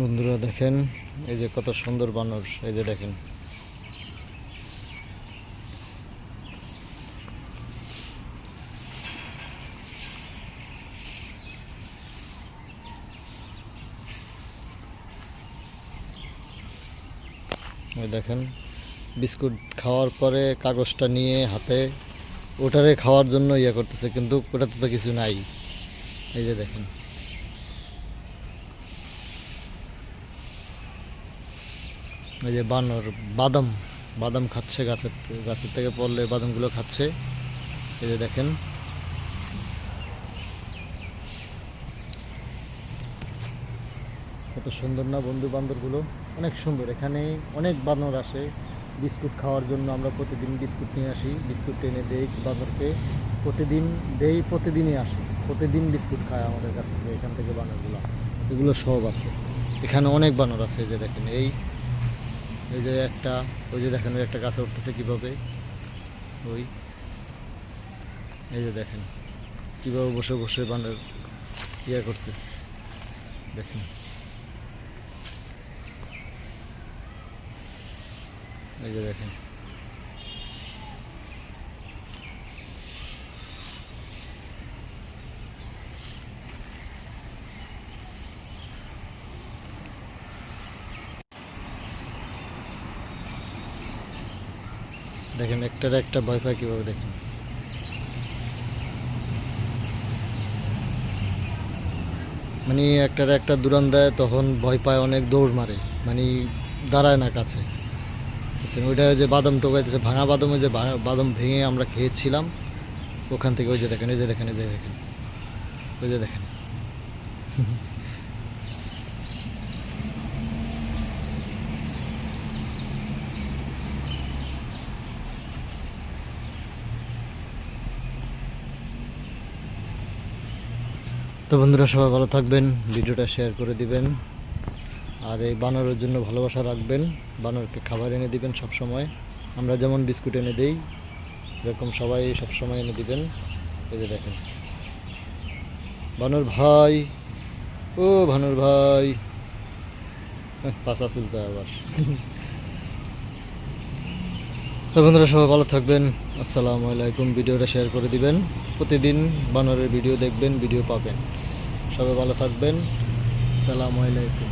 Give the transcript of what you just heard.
বন্ধুরা দেখেন, এই যে কত সুন্দর বানর, এই যে দেখেন। এই দেখেন, বিস্কুট খাওয়ার পরে কাগজটা নিয়ে হাতে, ওটারে খাওয়ার জন্য ইয়ে করতেছে, কিন্তু ওটাতে তো কিছু নাই। এই যে দেখেন। এই যে বানর, বাদাম বাদাম খাচ্ছে গাছের গাছের থেকে পড়লে বাদামগুলো খাচ্ছে। এই যে দেখেন। কত সুন্দর না বন্ধু বান্ধবগুলো অনেক সুন্দর। এখানে অনেক বানর আসে। বিস্কুট খাওয়ার জন্য আমরা প্রতিদিন বিস্কুট নিয়ে আসি। বিস্কুট এনে দেই বানরকে। প্রতিদিন দেই, প্রতিদিনই আসে। প্রতিদিন বিস্কুট খায় আমাদের কাছ থেকে, এখান থেকে বানরগুলো। এগুলো সব আছে। এখানে অনেক বানর আছে যে দেখেন। এই এই যে একটা, ওই যে দেখেন, ওই একটা গাছে উঠতেছে কীভাবে? ওই। এই যে দেখেন, কীভাবে বসে বসে বানর ইয়ে করছে। দেখেন। এই যে দেখেন। দেখেন, একটার একটা ভয় পায় কীভাবে দেখেন। মানে একটার একটা দূরান দেয়, তখন ভয় পায়, অনেক দৌড় মারে। মানে দাঁড়ায় না কাছে। বুঝছেন? ওইটা যে বাদাম টোকাইতেছে, ভাঙা বাদামে যে বাদাম ভেঙে আমরা খেয়েছিলাম। ওখান থেকে ওই যে দেখেন এই যে দেখেন এই যে দেখেন। ওই যে দেখেন। তো বন্ধুরা, সবাই ভালো থাকবেন, ভিডিওটা শেয়ার করে দিবেন, আর এই বানরের জন্য ভালোবাসা রাখবেন, বানরকে খাবার এনে দিবেন সব সময় আমরা যেমন বিস্কুট এনে দেই, এরকম সবাই সব সময় এনে দিবেন। এই যে দেখেন। বানর ভাই, ও ভানুর ভাই পাশা চুলকা আবার। তো বন্ধুরা, সবাই ভালো থাকবেন। আসসালামু আলাইকুম। ভিডিওটা শেয়ার করে দিবেন। প্রতিদিন বানরের ভিডিও দেখবেন, ভিডিও পাবেন। সবাই ভালো থাকবেন। আসসালামু আলাইকুম।